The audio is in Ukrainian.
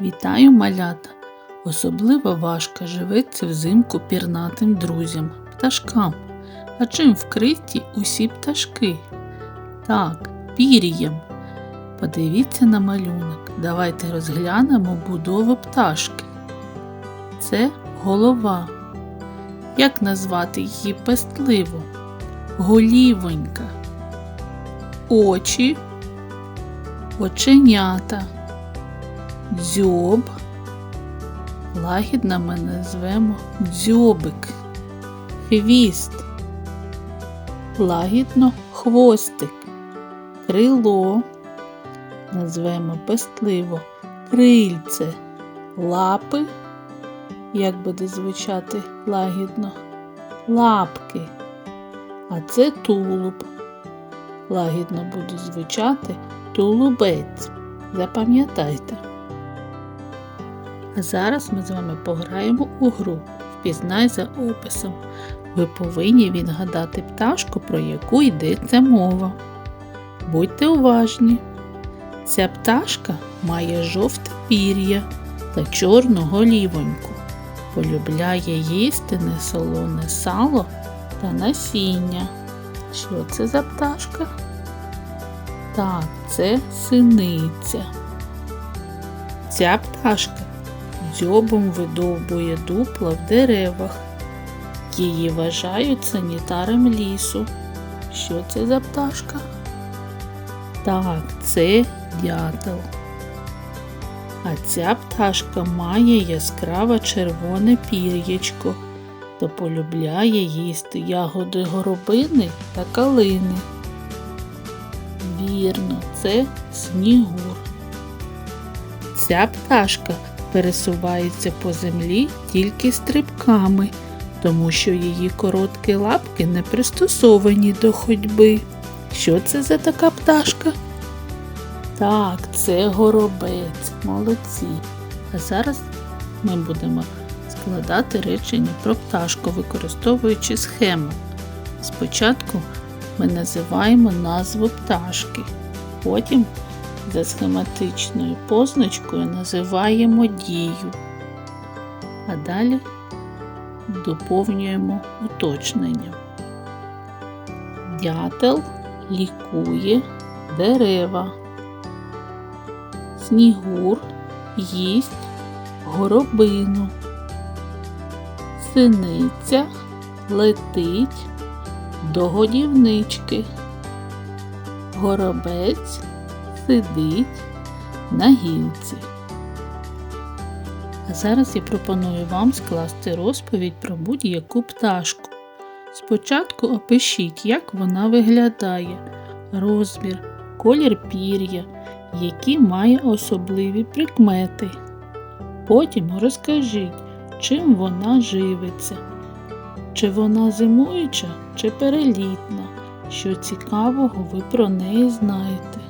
Вітаю малята! Особливо важко живеться взимку пірнатим друзям, пташкам. А чим вкриті усі пташки? Так, пір'ям. Подивіться на малюнок. Давайте розглянемо будову пташки. Це голова. Як назвати її пестливо? Голівонька. Очі, оченята, дзьоб. Лагідно ми назвемо дзьобик, хвіст, лагідно хвостик, крило, назвемо пестливо крильце, лапи, як буде звучати лагідно, лапки, а це тулуб. Лагідно буде звучати тулубець. Запам'ятайте. А зараз ми з вами пограємо у гру Впізнай за описом. Ви повинні відгадати пташку, про яку йдеться мова. Будьте уважні. Ця пташка має жовте пір'я та чорну голівоньку. Полюбляє їсти несолоне сало та насіння. Що це за пташка? Так, це синиця. Ця пташка дзьобом видовбує дупла в деревах. Її вважають санітарем лісу. Що це за пташка? Так, це дятел. А ця пташка має яскраве червоне пір'ячко та полюбляє їсти ягоди горобини та калини. Вірно, це снігур. Ця пташка пересувається по землі тільки стрибками, тому що її короткі лапки не пристосовані до ходьби. Що це за така пташка? Так, це горобець, молодці. А зараз ми будемо складати речення про пташку, використовуючи схему. Спочатку ми називаємо назву пташки, потім за схематичною позначкою називаємо дію, а далі доповнюємо уточненням. Дятел лікує дерева. Снігур їсть горобину. Синиця летить до годівнички. Горобець сидить на гілці. А зараз я пропоную вам скласти розповідь про будь-яку пташку. Спочатку опишіть, як вона виглядає, розмір, колір пір'я, які має особливі прикмети. Потім розкажіть, чим вона живиться, чи вона зимуюча, чи перелітна, що цікавого ви про неї знаєте.